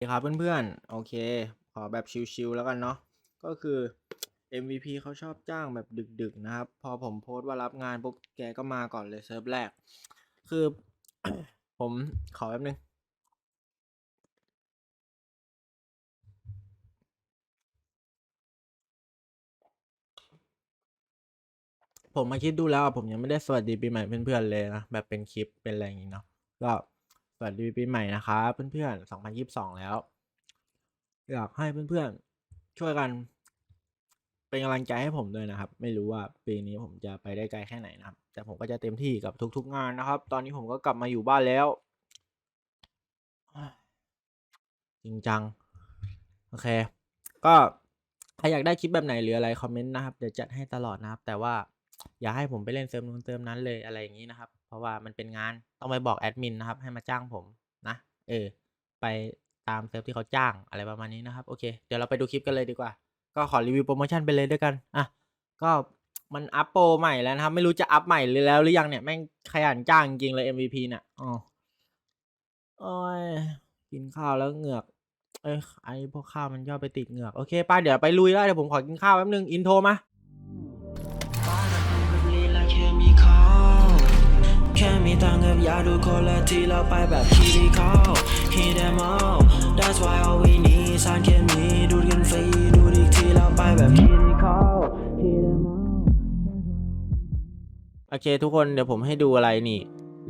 ดีครับเพื่อนๆ โอเค ขอแบบชิลๆแล้วกันเนาะก็คือ MVP เขาชอบจ้างแบบดึกๆนะครับ พอผมโพสต์ว่ารับงานปุ๊บแกก็มาก่อนเลยเซิร์ฟแรก คือ ผมขอแป๊บนึง ผมมาคิดดูแล้วผมยังไม่ได้สวัสดีปีใหม่เพื่อนๆเลยนะ แบบเป็นคลิปเป็นอะไรอย่างงี้เนาะก็ สวัสดีปีใหม่นะครับเพื่อนๆ 2022 แล้ว อยากให้เพื่อนๆ ช่วยกัน เป็นกำลังใจให้ผมด้วยนะครับ ไม่รู้ว่าปีนี้ผมจะไปได้ไกลแค่ไหนนะครับ แต่ผมก็จะเต็มที่กับทุก ๆ งานนะครับ ตอนนี้ผมก็กลับมาอยู่บ้านแล้ว จริงจัง โอเค ก็ใครอยากได้คลิปแบบไหนหรืออะไรคอมเมนต์นะครับ เดี๋ยวจัดให้ตลอดนะครับ แต่ว่าอย่าให้ผมไปเล่นเซิร์ฟนู้นเซิร์ฟนั้นเลยอะไรอย่างนี้นะครับ เพราะว่ามันเป็นงานต้องไปบอกแอดมินนะครับ ให้มาจ้างผมนะ เออ ไปตามเซิร์ฟที่เขาจ้างอะไรประมาณนี้นะครับ โอเค เดี๋ยวเราไปดูคลิปกันเลยดีกว่า ก็ขอรีวิวโปรโมชั่นไปเลยด้วยกัน อะ ก็มันอัปโปรใหม่แล้วนะครับ ไม่รู้จะอัปใหม่หรือแล้วหรือยังเนี่ย แม่งขยันจ้างจริงเลย MVP เนี่ยอ๋อโอ้ยกินข้าวแล้วเหงือก เอ้ยไอพวกข้าวมันชอไปติดเหงือก โอเคป้าเดี๋ยวไปลุยแล้วเดี๋ยวผมขอกินข้าวแป๊บนึง อินโทรมา แค่มีตังค์กับยาดูคนละทีเราไปแบบคีรีคอล Hit them all That's why all we need สารเคมีดูดกันฟรีดูดอีกทีเราไปแบบคีรีคอล Hit them all โอเคทุกคนเดี๋ยวผมให้ดูอะไรนี่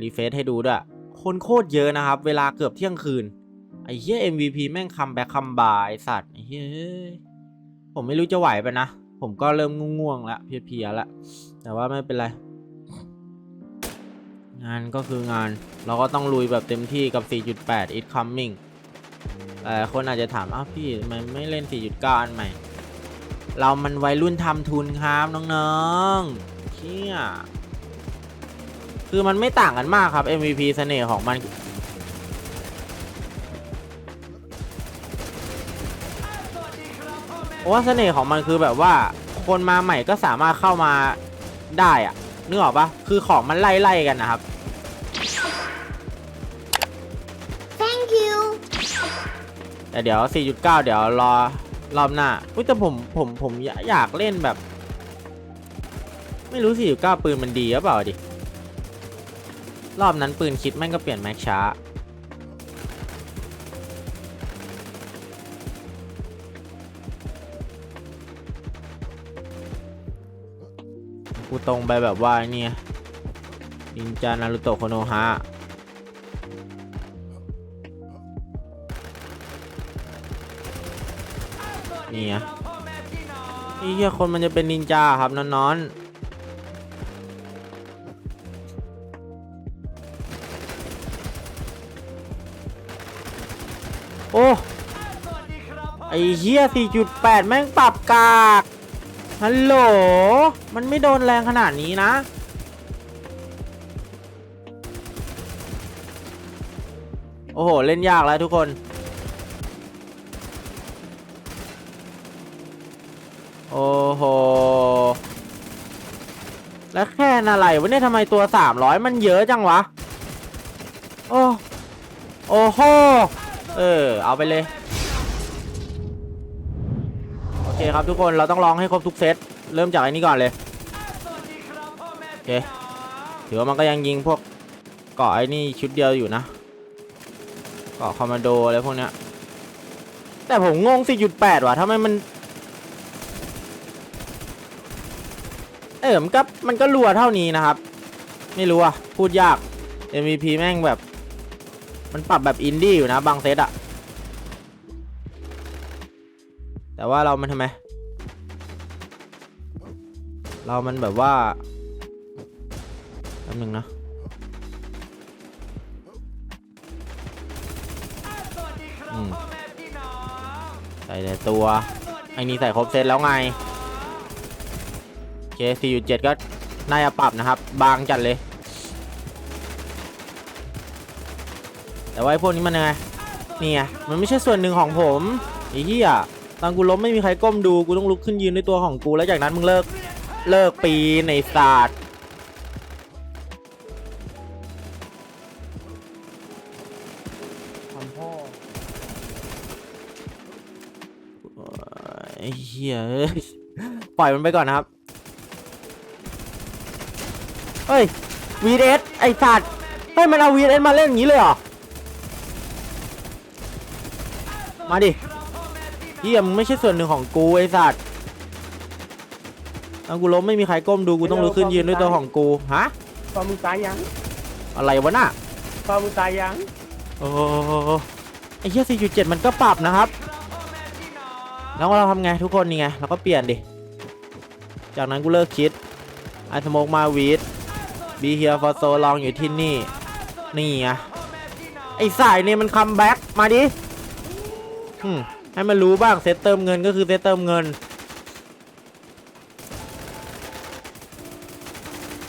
รีเฟซให้ดูด้วย คนโคตรเยอะนะครับ เวลาเกือบเที่ยงคืน ไอ้เหี้ย MVP แม่งคัมแบ็คคัมบายสัตว์ไอ้เหี้ยผมไม่รู้จะไหวไปะนะ ผมก็เริ่มง่วงๆแล้วเพลียๆแล้วแต่ว่าไม่เป็นไร งานก็คืองานเราก็ต้องลุยแบบเต็มที่กับ 4.8 it coming แต่คนอาจจะถาม อ้าวพี่ทำไมไม่เล่น 4.9 อันใหม่ เรามันวัยรุ่นทำทุนครับน้องๆเชี่ยคือมันไม่ต่างกันมากครับ MVP เสน่ห์ของมันเพราะว่าเสน่ห์ของมันคือแบบว่า คนมาใหม่ก็สามารถเข้ามาได้อะ นึกออกปะคือของมันไล่ๆกันนะครับ Thank you แต่เดี๋ยว 4.9 เดี๋ยวรอรอบหน้าอุ้ยแต่ผมผมผมอยากอยากเล่นแบบ ไม่รู้ 4.9 ปืนมันดีหรือเปล่าดิ รอบนั้นปืนคิดแม่งก็เปลี่ยนแม็กช้า กูตรงไปแบบว่าเนี่ยนินจานารุโตะโคโนฮะนี่ไงนี่เฮียคนมันจะเป็นนินจาครับนอนๆโอ้ ไอเฮีย4.8 แม่งปรับกาก ฮัลโหล มันไม่โดนแรงขนาดนี้นะ โอ้โห เล่นยากแล้วทุกคน โอ้โห แล้วแค่นอะไรวะเนี่ยทำไมตัว 300 มันเยอะจังวะ โอ้ โอ้โห เออ เอาไปเลย คครับทุกคนเราต้องลองให้ครบทุกเซตเริ่มจากไอ้นี้ก่อนเลยโอเคถือว่ามันก็ยังยิงพวกเกาะไอ้นี่ชุดเดียวอยู่นะเกาะคอมมานโดอะไรพวกเนี้ยแต่ผมงง4.8ว่ะทำไมมันเออมันก็มันก็รัวเท่านี้นะครับ ไม่รู้อะพูดยาก MVP แม่งแบบ มันปรับแบบอินดี้อยู่นะบางเซตอะแต่ว่าเรามันทำไม เรามันแบบว่าแป๊บนึงนะอืมใส่แต่ตัวไอ้นี่ใส่ครบเซตแล้วไงโอเค4.7 ก็น่าจะปรับนะครับ บางจัดเลย แต่ว่าไอ้พวกนี้มันยังไงนี่ไงมันไม่ใช่ส่วนหนึ่งของผมไอ้เหี้ยตอนกูล้มไม่มีใครก้มดู กูต้องลุกขึ้นยืนด้วยตัวของกูแล้วจากนั้นมึงเลิก เลิกปีในศาสตร์ทำพ่อไอ้เหี้ยเอ้ยปล่อยมันไปก่อนนะครับ เฮ้ย VS ไอ้สัตว์เฮ้ยมันเอา VS มาเล่นอย่างนี้เลยเหรอ มาดิเฮียมึงไม่ใช่ส่วนหนึ่งของกูไอ้สัตว์ เอากูล้มไม่มีใครก้มดูกูต้องลุกขึ้นยืนด้วยตัวของกูฮะพอมึงตายยังอะไรวะน่ะพอมึงตายยังโอ้โหไอ้เหี้ย4.7 มันก็ปรับนะครับ แล้วเราทำไงทุกคนนี่ไงเราก็เปลี่ยนดิ จากนั้นกูเลิกคิดไอสโมกมาวีดบีเฮียฟอร์โซลองอยู่ที่นี่ นี่ไงไอ้สายเนี่ยมันคัมแบ็กมาดิอืมให้มันรู้บ้างเซตเติมเงินก็คือเซตเติมเงิน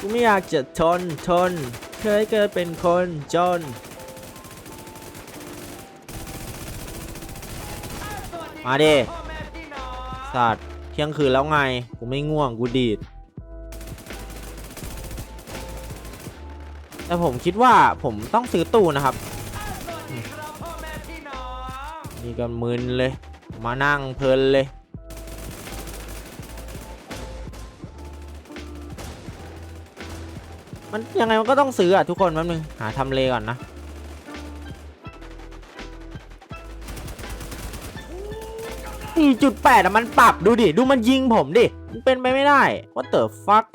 กูไม่อยากจะทนทน เคยเกิดเป็นคนจน มาดิสัตว์เที่ยงคืนแล้วไง กูไม่ง่วง กูดีด แต่ผมคิดว่าผมต้องซื้อตู้นะครับ นี่ก็มึนเลย มานั่งเพลินเลย มันยังไงมันก็ต้องซื้ออะทุกคนแป๊บนึงหาทำเลก่อนนะ4.8อะมันปรับดูดิ ดูมันยิงผมดิ มันเป็นไปไม่ได้ what the fuck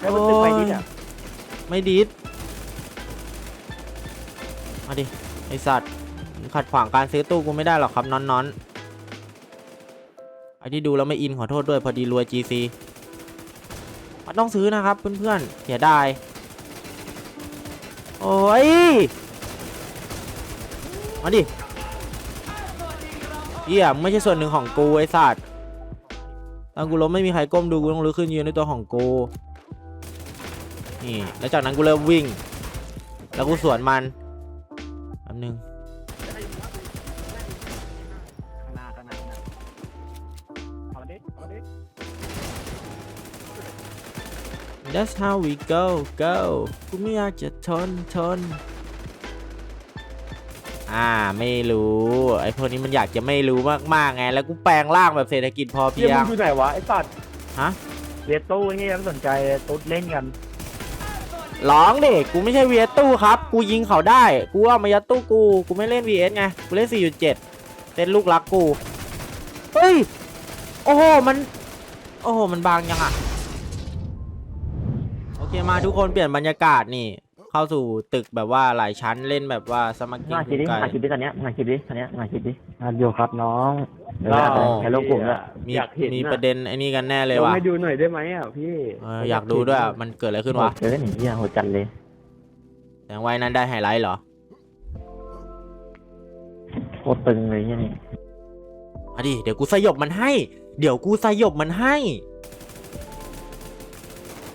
แล้วมันตึกไปนิดอะไม่ดีดมาดิ ไอสัตว์มึงขัดขวางการซื้อตู้กูไม่ได้หรอกครับนอนนอนไอที่ดูแล้วไม่อินขอโทษด้วยพอดีรวย GC มัน ต้องซื้อนะครับเพื่อนๆเสียดายโอ้ยมาดิเหี้ยมไม่ใช่ส่วนหนึ่งของกูไอสัตว์ตอนกูล้มไม่มีใครก้มดูกูต้องลุกขึ้นยืนด้วยตัวของกูนี่แล้วจากนั้นกูเริ่มวิ่ง แล้วกูสวนมันแป๊บนึง That's how we go go กูไม่อยากจะทนทน อ่าไม่รู้ ไอ้พวกนี้มันอยากจะไม่รู้มากๆไง แล้วกูแปลงร่างแบบเศรษฐกิจพอเพีเฮียยมึงงอยู่ไหนวะไอ้สัตว์ฮะ เรียนตู้เฮียไม่สนใจตุ๊ดเล่นกันร้องดิกูไม่ใช่ VS ตู้ครับ กูยิงเขาได้ กูเอามายัดตู้กู กูไม่เล่น VS ไง กูเล่น 4.7 เล่นลูกรักกู เฮ้ย โอ้โห มัน โอ้โห มันบางยังอะ โอเคมาทุกคนเปลี่ยนบรรยากาศนี่ เข้าสู่ตึกแบบว่าหลายชั้นเล่นแบบว่าสมัครงานคิดดิไก่งานคิดดิตอนเนี้ยงานคิดดิตอนเนี้ยงานคิดดิงานอยู่ครับน้องเดี๋ยวอ๋อแค่ลงกลุ่มละมีอยากเห็นมีน่ประเด็นไอ้นี่กันแน่เลยลงว่ะให้ดูหน่อยได้ไหมอะพี่เอออยากดูด้วยอะมันเกิดอะไรขึ้นวะเจอหนิเหี้ยโหดจัดเลยแสงไว้นั้นได้ไฮไลท์เหรอโคตรตึงเลยเหี้ยนี่มาดิเดี๋ยวกูสยบมันให้ เดี๋ยวกูสยบมันให้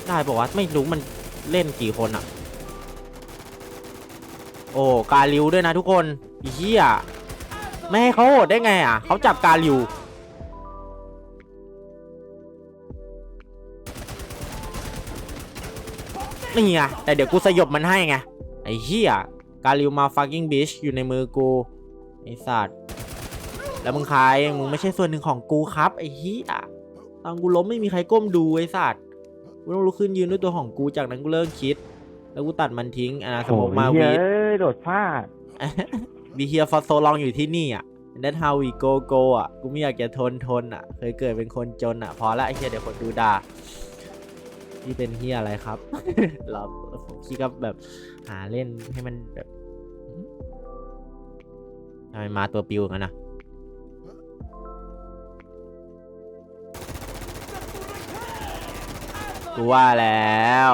ได้บอกว่าไม่รู้มันเล่นกี่คนอะโอ้กาลิวด้วยนะทุกคนอีเหี้ยไม่ให้เขาโหดได้ไงอะเขาจับกาลิวนี่ไงแต่เดี๋ยวกูสยบมันให้ไงไอ้เหี้ยกาลิวมาฟักกิ้งบิชอยู่ในมือกูไอ้สัตว์แล้วมึงใครมึงไม่ใช่ส่วนหนึ่งของกูครับไอ้เหี้ยตอนกูล้มไม่มีใครก้มดูไอ้สัตว์ กูต้องลุกขึ้นยืนด้วยตัวของกูจากนั้นกูเริ่มคิด แล้วกูตัดมันทิ้งอาสมโอ้กยมาเหี้ยวีดเอ้ยโดดพลาดบีเฮียฟอร์โซลองอยู่ที่นี่อะ That's how we go go อะ กูไม่อยากจะทนทนอะ เคยเกิดเป็นคนจนอะ พอละไอ้เฮียเดี๋ยวคนดูด่านี่เป็นเฮียอะไรครับ เราผมคิดก็แบบหาเล่นให้มันแบบหืมทำไมมาตัวปิวกันนะ กูว่าแล้ว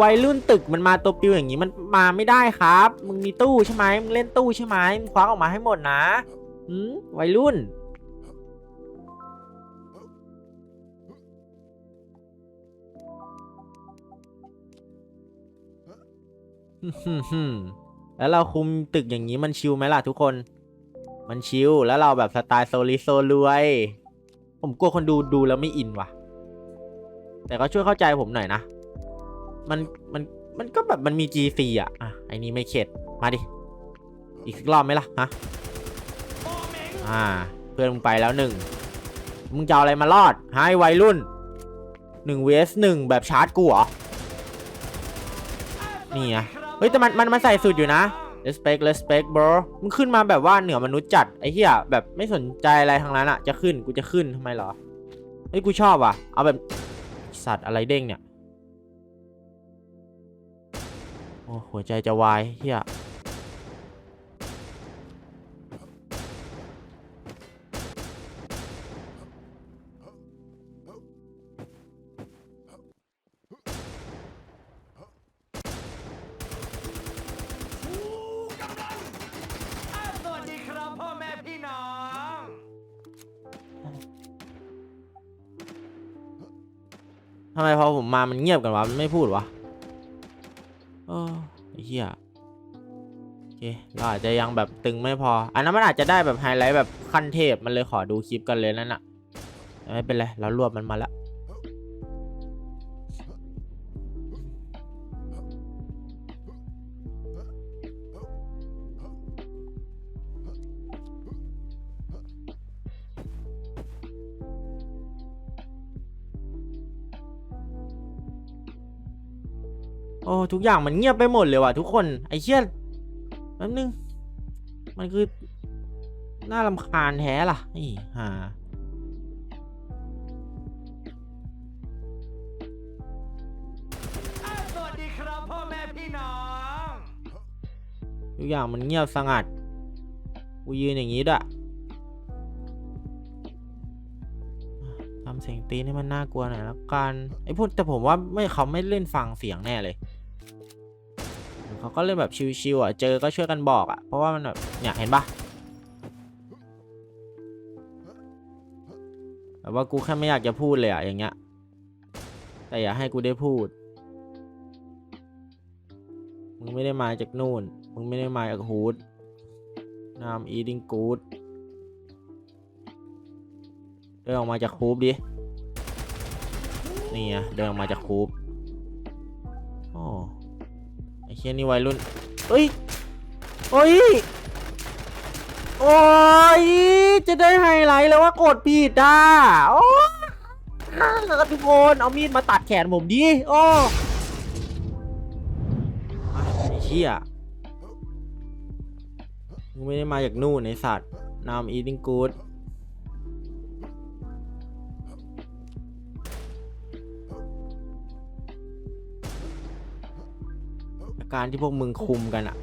วัยรุ่นตึกมันมาตัวปิวอย่างนี้มันมาไม่ได้ครับ มึงมีตู้ใช่ไหมมึงเล่นตู้ใช่ไหมมึงควักออกมาให้หมดนะหืมวัยรุ่น แล้วเราคุมตึกอย่างนี้มันชิลไหมล่ะทุกคน มันชิลแล้วเราแบบสไตล์โซลิโซรวย ผมกลัวคนดูดูแล้วไม่อินว่ะ แต่ก็ช่วยเข้าใจผมหน่อยนะ มันมันมันก็แบบมันมี GC อะอะไอ้นี่ไม่เข็ด มาดิ อีกสักรอบไหมล่ะฮะอ่า เพื่อนมึงไปแล้วหนึ่งมึงจะเอาอะไรมารอดให้วัยรุ่นหนึ่ง vs หนึ่งแบบชาร์จกูเหรอนี่ไงเฮ้ยแต่มันมันมันใส่สุดอยู่นะ respect respect bro มึงขึ้นมาแบบว่าเหนือมนุษย์จัดไอ้เหี้ยแบบไม่สนใจอะไรทางนั้นอะจะขึ้นกูจะขึ้นทำไมเหรอเฮ้ยกูชอบว่ะเอาแบบ สัตว์อะไรเด้งเนี่ย โอ้หัวใจจะวายเฮีย ทำไมพอผมมามันเงียบกันวะมันไม่พูดวะเออไอ้เหี้ยโอเคเราอาจจะยังแบบตึงไม่พอ อันนั้นมันอาจจะได้แบบไฮไลท์แบบขั้นเทพมันเลยขอดูคลิปกันเลยนั่นน่ะไม่เป็นไรเรารวบมันมาแล้ว ทุกอย่างมันเงียบไปหมดเลยว่ะทุกคนไอ้เชี่ยแป๊บนึง มันคือ น่ารำคาญแท้ล่ะนี่ฮ่าสวัสดีครับพ่อแม่พี่น้องทุกอย่างมันเงียบสงัดกูยืนอย่างนี้ด้วยทำเสียงตีนให้มันน่ากลัวหน่อยแล้วกันไอ้พวกแต่ผมว่าไม่เขาไม่เล่นฟังเสียงแน่เลย เขาก็เล่นแบบชิวๆอะ เจอก็ช่วยกันบอกอะ เพราะว่ามันแบบเนี่ยเห็นปะแบบว่ากูแค่ไม่อยากจะพูดเลยอะอย่างเงี้ย แต่อย่าให้กูได้พูด มึงไม่ได้มาจากนู่น มึงไม่ได้มาจากฮูดนามอีดิงกูดเดินออกมาจากคูปดิ นี่ไงเดินออกมาจากคูปอ้ไอ้ เชี่ยนี่วัยรุ่นเอ้ยโอ้ยโอ้ยจะได้ไฮไลท์แล้วว่ากดผิดอะโอ้ทุกคนเอามีดมาตัดแขนผมดิโอ้ไอ้เชี่ยมึงไม่ได้มาจากนู่นไอสัตว์นามอีดิงกูด การที่พวกมึงคุมกันอะ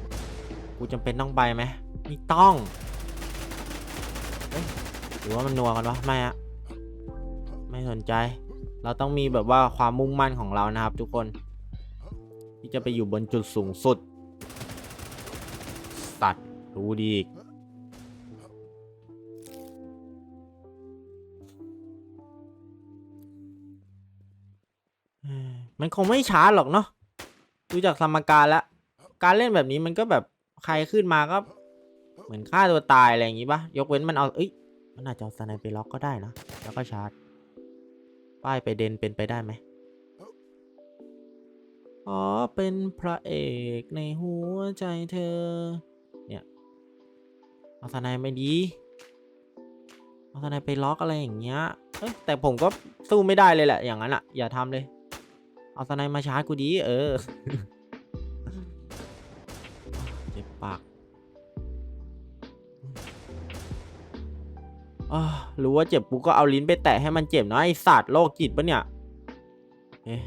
กูจำเป็นต้องไปไหมไม่ต้องหรือว่ามันนัวกันวะไม่อะไม่สนใจ เราต้องมีแบบว่าความมุ่งมั่นของเรานะครับ ทุกคน ที่จะไปอยู่บนจุดสูงสุดตัดรู้ดีอีกมันคงไม่ช้าหรอกเนาะ ดูจากสมการแล้วการเล่นแบบนี้มันก็แบบใครขึ้นมาก็ เหมือนฆ่าตัวตายอะไรอย่างงี้ปะยกเว้นมันเอาเอ้ยมันอาจจะเอาสไนไปล็อกก็ได้นะแล้วก็ชาร์จ ป้ายไปเดนเป็นไปได้ไหมอ๋อเป็นพระเอกในหัวใจเธอ เนี่ยเอาสไนไม่ดีเอาสไนไปล็อกอะไรอย่างเงี้ยเอ้ยแต่ผมก็สู้ไม่ได้เลยแหละอย่างนั้นอะอย่าทำเลย เอาสไนมาชาร์จกูดีเออ เจ็บปากอ้าวรู้ว่าเจ็บปุ๊ก็เอาลิ้นไปแตะให้มันเจ็บเนาะไอสัตว์โรคจิตปะเนี่ย เอ๊ะ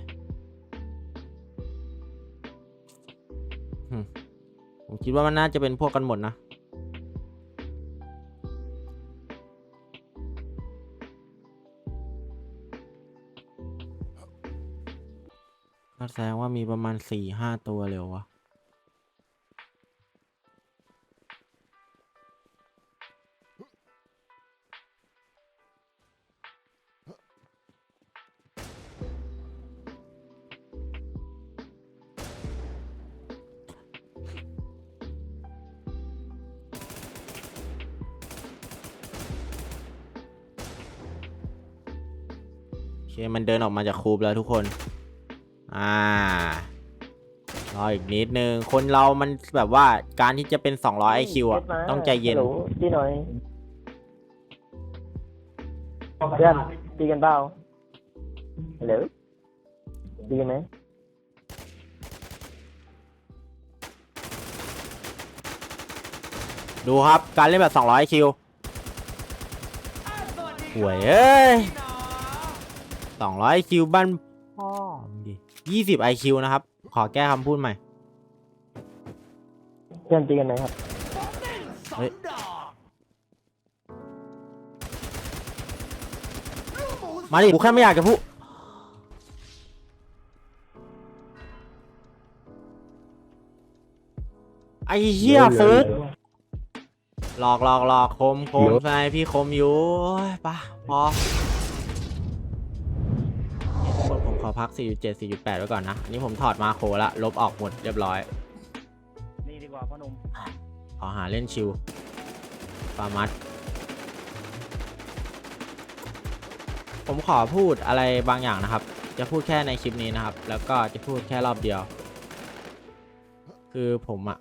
หึผมคิดว่ามันน่าจะเป็นพวกกันหมดนะ ดงว่ามีประมาณสี่ห้าตัวเลยวะโอเคมันเดินออกมาจากคูปแล้วทุกคน อ่ารออีกนิดนึง คนเรามันแบบว่าการที่จะเป็น 200 IQ อะ ต้องใจเย็นฮัลโหลพี่หน่อยเพื่อนตีกันเปล่าฮัลโหลตีกันไหมดูครับ การเล่นแบบ 200คิวหวยเอ้ย200คิวบ้านพ่อมึงดิ 20 IQ นะครับ ขอแก้คำพูดใหม่ เพื่อนตีกันไหมครับ เฮ้ย มาดิกูแค่ไม่อยากจะพูดไอ้เหี้ยเฟิร์สหลอกหลอกหลอกคมคมใส่พี่คมอยู่โอ้ยปะพอผมผม ขอพัก 4.7 4.8 ไว้ก่อนนะ อันนี้ผมถอดมาโคละ ลบออกหมดเรียบร้อย นี่ดีกว่าพ่อหนุ่มขอหาเล่นชิวฟาร์มัสผมขอพูดอะไรบางอย่างนะครับ จะพูดแค่ในคลิปนี้นะครับ แล้วก็จะพูดแค่รอบเดียว คือผมอะ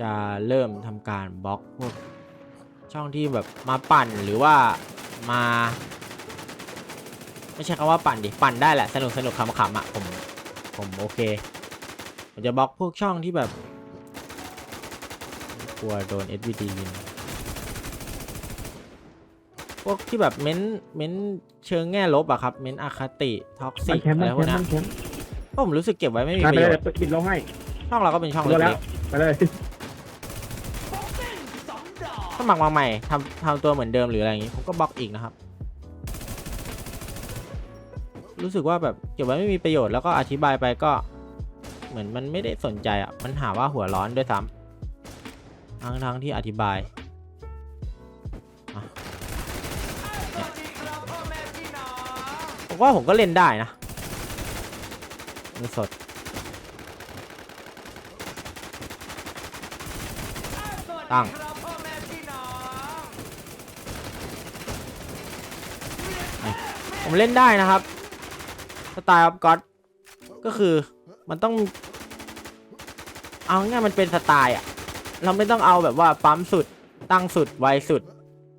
จะเริ่มทำการบล็อกพวกช่องที่แบบมาปั่นหรือว่ามา ไม่ใช่คำว่าปั่นดิ ปั่นได้แหละ สนุกสนุกขำๆอะผม ผมโอเค ผมจะบล็อกพวกช่องที่แบบ กลัวโดน SVD ยิง พวกที่แบบเม้น เม้นเชิงแง่ลบอะครับ เม้นอคติ ท็อกซิมันกแคมป์อะไรพวกมันนั้นแคมป์ก็ผมรู้สึกเก็บไว้ไม่มีมันปแคระมโยป์ชน์ไปเลยปิดลงให้ ช่องเราก็เป็นช่องตัวแล้เล็วกไปเลยๆถ้าหมักมาใหม่ทำทำตัวเหมือนเดิมหรืออะไรอย่างงี้ ผมก็บล็อกอีกนะครับ รู้สึกว่าแบบเก็บไว้ไม่มีประโยชน์แล้วก็อธิบายไปก็ เหมือนมันไม่ได้สนใจอะมันหาว่าหัวร้อนด้วยซ้ำทั้งทั้งที่อธิบายผมว่าผมก็เล่นได้นะมือสดตั้งผมเล่นได้นะครับ ตล์ออฟก็อดก็คือมันต้อง เอาง่ายๆมันเป็นสไตล์อะเราไม่ต้องเอาแบบว่าปั๊มสุด ตั้งสุด ไวสุด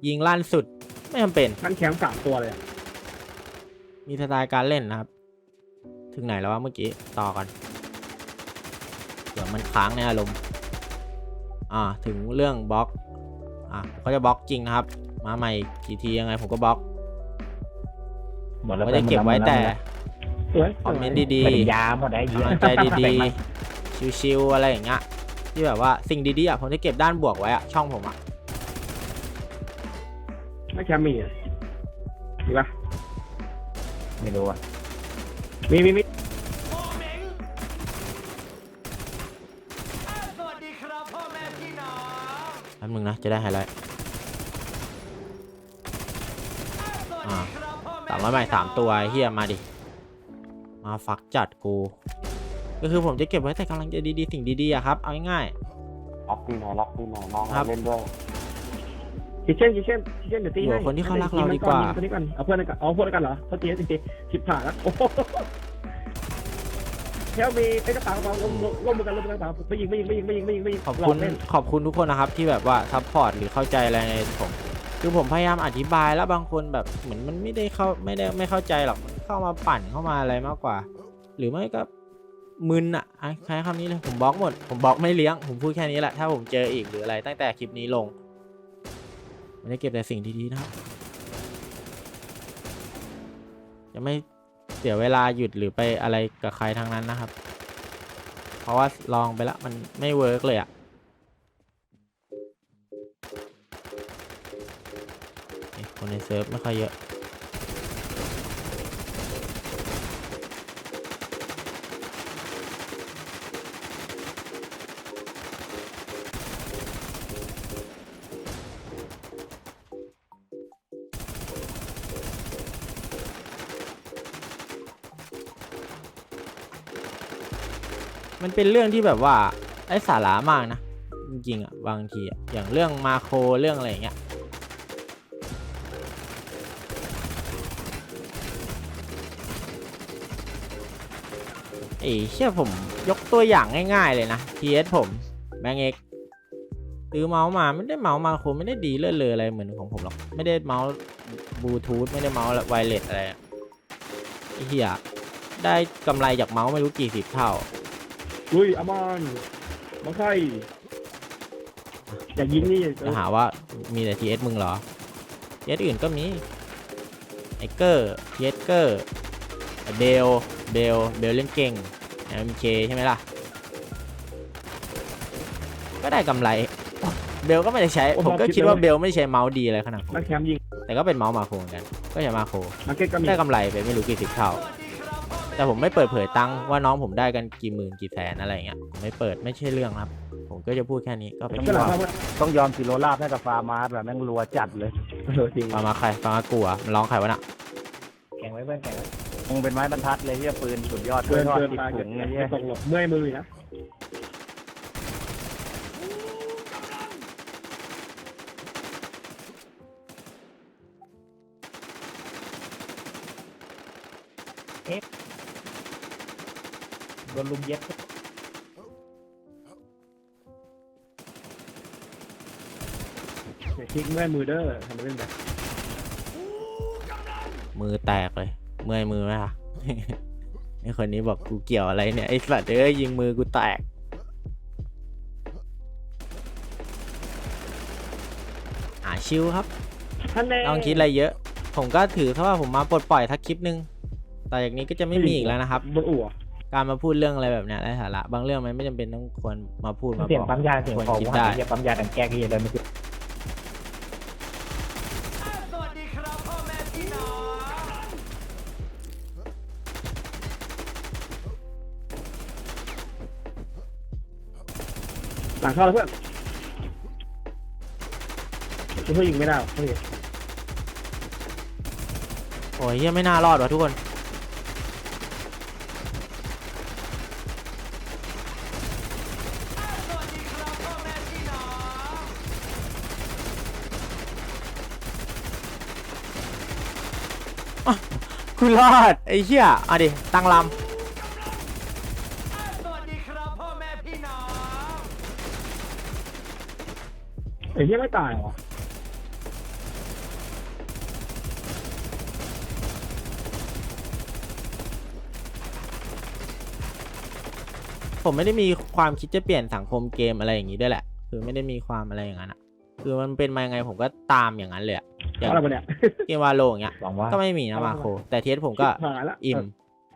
ยิงลั่นสุด ไม่จำเป็นมันแคมป์สามตัวเลยมีสไตล์การเล่นนะครับ ถึงไหนแล้ววะเมื่อกี้ต่อกันเดี๋ยวมันค้างในอารมณ์ อ่า ถึงเรื่องบล็อก อะเขาจะบล็อกจริงนะครับ มาใหม่กี่ทียังไงผมก็บล็อกหมดไม่ได้เก็บไว้แต่ส วยคอมเมนต์ดีปริญญาหมดได้ๆเยอะกำลังใจดีๆ ชิวๆ อะไรอย่างเงี้ย ที่แบบว่าสิ่งดีๆอะผมจะเก็บด้านบวกไว้อะ ช่องผมอะ ไม่แคมป์มีอะมีปะไม่รู้อะมีมีมีแป๊บนึงนะ จะได้ไฮไลท์ อ่าสามร้อยใหม่สามตัวไอ้เฮียมาดิ มาฟักจัดกู ก็คือผมจะเก็บไว้แต่กำลังจะดีๆสิ่งดีๆอะครับ เอาง่ายรับปีหน่อยรับปีหน่อยน้องครับเล่นด้วยคิเช่นคิเช่นคิเช่นเดี๋ยวตีอยู่ให้กับคนที่เขารักเราดีกว่ายิงคนนี้ก่อนเอาเพื่อนกันเอาเพื่อนกันเหรอเขาตีสิสิบผ่านแล้วโอ้โหเทลมีไอ้กระเป๋ากระเป๋าลงลงลงมือกันลงมือกันกระเป๋าไม่ยิงไม่ยิงไม่ยิงไม่ยิงไม่ยิงไม่ยิงๆขอบหลคุอณกเล่น ขอบคุณทุกคนนะครับที่แบบว่าซัพพอร์ตหรือเข้าใจอะไรในผม คือผมพยายามอธิบายแล้วบางคนแบบเหมือนมันไม่ได้เข้าไม่ได้ไม่เข้าใจหรอกเข้ามาปั่นเข้ามาอะไรมากกว่า หรือไม่ก็มึนอะใช้คำนี้เลยผมบล็อกหมด ผมบล็อกไม่เลี้ยง ผมพูดแค่นี้แหละถ้าผมเจออีกหรืออะไรตั้งแต่คลิปนี้ลงไม่ได้เก็บแต่สิ่งดีๆนะครับจะไม่เสียเวลาหยุดหรือไปอะไรกับใครทั้งนั้นนะครับ เพราะว่าลองไปแล้วมันไม่เวิร์กเลยอะ คนในเซิร์ฟไม่ค่อยเยอะมันเป็นเรื่องที่แบบว่าไร้สาระมากนะ จริงๆอะ บางทีอะ อย่างเรื่องมาโครเรื่องอะไรอย่างเงี้ย เอ้ยเชื่อผมยกตัวอย่างง่ายๆเลยนะ TS ผมแบงเอกซื้อเมาส์มาไม่ได้เมาส์มาโครไม่ได้ดีเลื่อนเลยอะไรเหมือนของผมหรอก ไม่ได้เมาส์บลูทูธไม่ได้เมาส์ไวเลสอะไรอะไอ้เหี้ยได้กำไรจากเมาส์ไม่รู้กี่สิบเท่าอุ้ยอามอนมาใครอยากยิงนี่จะหาว่ามีแต่ TS มึงเหรอ TS อื่นก็มีไอเกอร์เยสเกอร์เบลเบลเบลเล่นเก่ง MK ใช่ไหมล่ะ ก็ได้กำไร เบลก็ไม่ได้ใช้ ผมก็คิดว่าเบลไม่ได้ใช้เมาส์ดีอะไรขนาดนั้นนักแคมป์ยิง แต่ก็เป็นเมาส์มาโครเหมือนกัน ก็ใช้มาโครมาร์เก็ตก็มีได้กำไรไปไม่รู้กี่สิบเท่า แต่ผมไม่เปิดเผยตังค์ว่าน้องผมได้กันกี่หมื่นกี่แสนอะไรอย่างเงี้ยผมไม่เปิดไม่ใช่เรื่องครับ ผมก็จะพูดแค่นี้ก็เป็นก็หลังว่าเข้ามาต้องยอมซิโรลาบให้กับฟาร์มาสแบบแม่งรัวจัดเลยเออจริงฟังมาใครฟังมากูอะมันร้องใครวะน่ะแข่งไว้เพื่อนแข่งไว้ คงเป็นไม้บรรทัดเลยที่ปืนสุดยอดเกินทอดเกินติดไปถุงไอ้เหี้ไม่ยตกหรอกเมื่อยมือนะโดนลุมเย็ดอย่าคลิกเมื่อยมือเด้อทำไมเล่นแบบมือแตกเลย เมื่อยมือไหมคะไอคนนี้บอกกูเกี่ยวอะไรเนี่ยไอสัตว์เอ้ยยิงมือกูแตกหาชิวครับท่านแน่ต้องคิดอะไรเยอะ ผมก็ถือถ้าว่าผมมาปลดปล่อยทักคลิปนึงต่อจากนี้ก็จะไม่มีอีกแล้วนะครับบนอู่อะการมาพูดเรื่องอะไรแบบเนี้ยไร้สาระบางเรื่องมันไม่จำเป็นต้องควรมาพูดมาเสียงบอกปั๊มยาเสียงควรของคิดว่าได้เหี้ยปั๊มยาดังแก้กี้เลยไม่ ลังเข้าแล้วเพื่อนกูเพื่อยิงไม่ได้หรอกเฮ้ยโอ้ยเหี้ยังไม่น่ารอดว่ะทุกคนอะกูรอด ไอ้เหี้ยอะดิ ตั้งลไเหี้ยไม่ตายเหรอำผมไม่ได้มีความคิดจะเปลี่ยนสังคมเกมอะไรอย่างนี้ด้วยแหละ คือไม่ได้มีความอะไรอย่างนั้นอะคือมันเป็นมายังไงผมก็ตามอย่างนั้นเลยอะอย่างเอาอะไรมาเนี่ยเกมวาโลอย่างเงี้ย หวังว่า ก็ไม่มีนะมาโครแต่เทสผมก็หายละอิม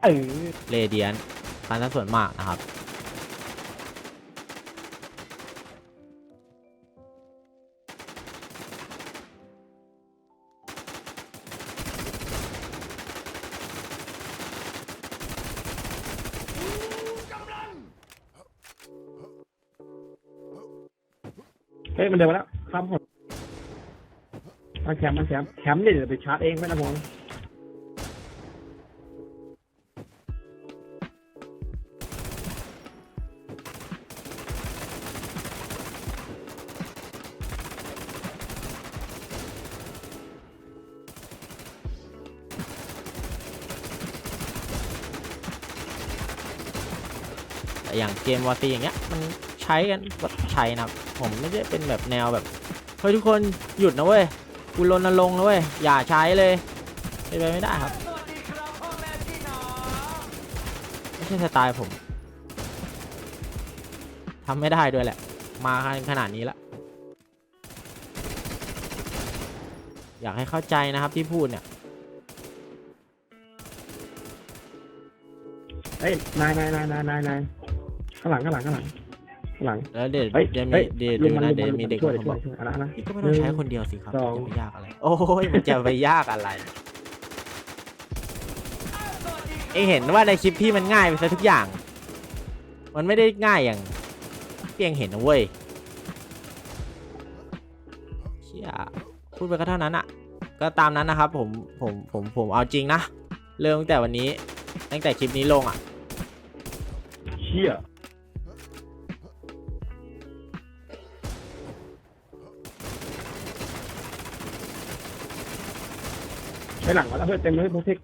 เออ เรเดียนการสัดส่วนมากนะครับ ฮ้ยมันเดินมาแล้วข้ามหดมาแคมป์มาแคมป์แคมป์เนี่ยเดี๋ยวไปชาร์จเองไม่ต้องห่วงอย่างเกมวอซีอย่างเงี้ยมัน ช้กันแบบใช้นะครับผมไม่ได้เป็นแบบแนวแบบเฮ้ยทุกคนหยุดนะเว้ยกูรณรงค์นะเว้ยอย่าใช้เลยเป็นไปไม่ได้ครับไม่ใช่สไตล์ผมทำไม่ได้ด้วยแหละ มาขนาดนี้ละอยากให้เข้าใจนะครับที่พูดเนี่ยเฮ้ยนายนายนายนายนายนายข้างหลังข้างหลังข้างหลัง หลัง แล้วเดี๋ยวเฮ้ยเดี๋ยวมีเฮ้ยเดี๋ยวลุดูมมันนะลุมเดี๋ยวมันมีเด็กช่วยคนช่วบยอกช่วยเอะไรนะพี่ก็ไม่ต้องใช้คนเดียวสิครับสอง จะไปยากอะไร โอ้ยมันจะไปยากอะไร เองเห็นว่าในคลิปพี่มันง่ายไปซะทุกอย่าง มันไม่ได้ง่ายอย่างที่เองเห็นนะเว้ยเชี่ยพูดไปก็เท่านั้นอะก็ตามนั้นนะครับผมผมผมผมเอาจริงนะ เริ่มตั้งแต่วันนี้ตั้งแต่คลิปนี้ลงอะ เชี่ย ไปหลังแล้วเพื่อนเต็มเลยพวกเทค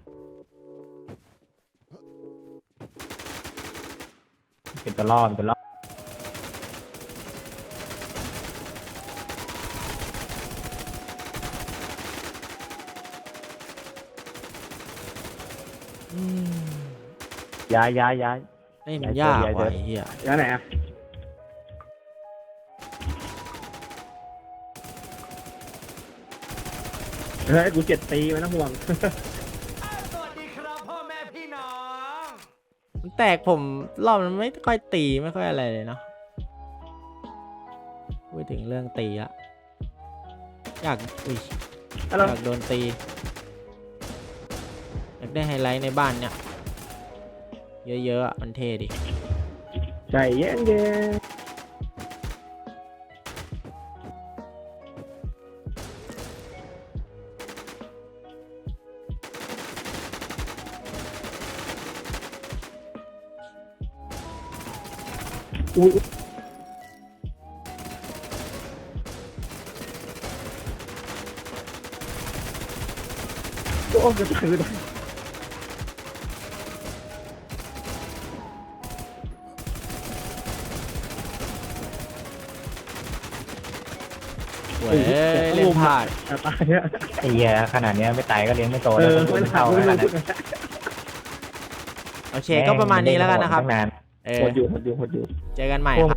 เป็นตัล่อเป็นตัวล่อย้ายย้ายย้าย เอ้ยมันยากว่ะไอ้เหี้ย แล้วไหนอะ เฮ้ยกูเจ็ดปีไม่ต้องห่วงมันแตกผมรอบมันไม่ค่อยตีไม่ค่อยอะไรเลยเนาะพูดถึงเรื่องตีอะอยากอุ้ยอะไร อยากโดนตีอยากได้ไฮไลท์ในบ้านเนี่ย เยอะๆอะมันเท่ดิ ใจเย็น เย็นอุ้ยโอ้จะถือได้เว้ยเล่นพลาดจะตายเนี่ยไอ้เหี้ยขนาดเนี้ยไม่ตายก็เลี้ยงไม่โตเอแล้วอคนไม่ไม่ถาเข้ามไม่แล้วรู้นะพูดไงโอเค ก็ประมาณนี้แล้วกันนะครับตั้งนานเอหอดอยู่หดอยู่หดอยู่ เจอกันใหม่ครับ